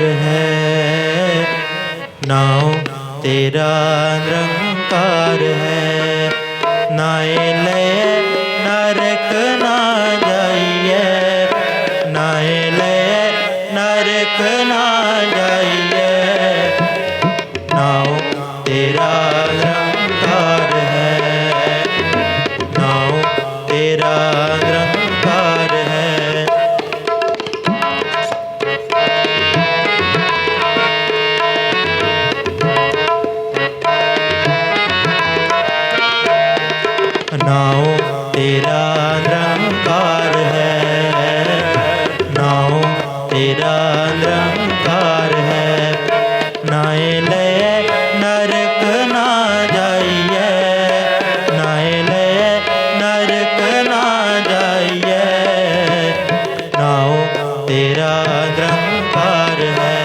ਨਿਰੰਕਾਰ ਹੈ। ਨਾਉ ਤੇਰਾ ਨਿਰੰਕਾਰ ਹੈ। ਨਾਏ ਲੈ ਨਰਕ ਨਾ ਜਾਈਏ ਨਾਏ ਲੈ ਨਰਕ ਨਾ ਜਾਈਏ ਨਿਰੰਕਾਰ ਹੈ। ਨਾਏ ਨਰਕ ਨਾ ਜਾਈਏ ਨਾਏ ਲੈ ਨਰਕ ਨਾ ਜਾਈਏ ਨਾਉ ਤੇਰਾ ਨਿਰੰਕਾਰ ਹੈ।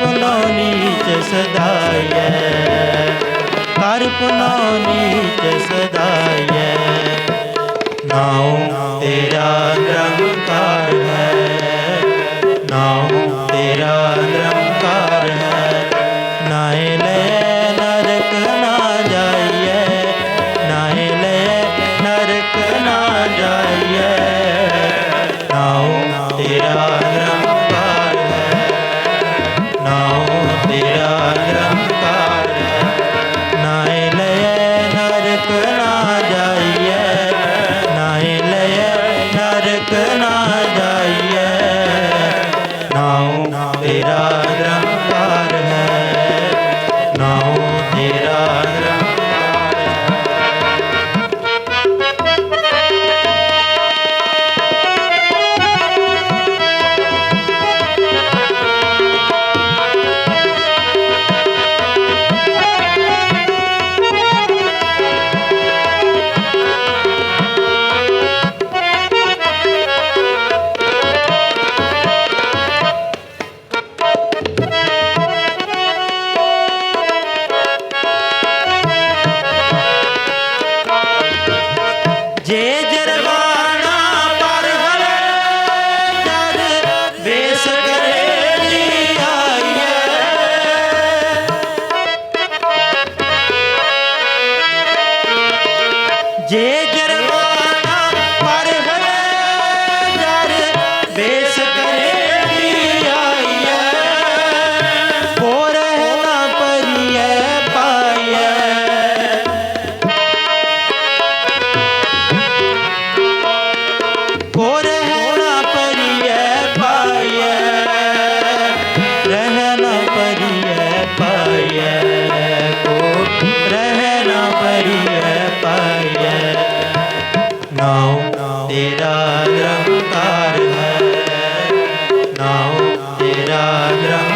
पुनो नीच सदाय कर पुनो नीच सदाय नाओ तेरा रंग ਤੇਰਾ ਨਿਰੰਕਾਰ ਹੈ। ਨਾਮ ਤੇਰਾ ਨਿਰੰਕਾਰ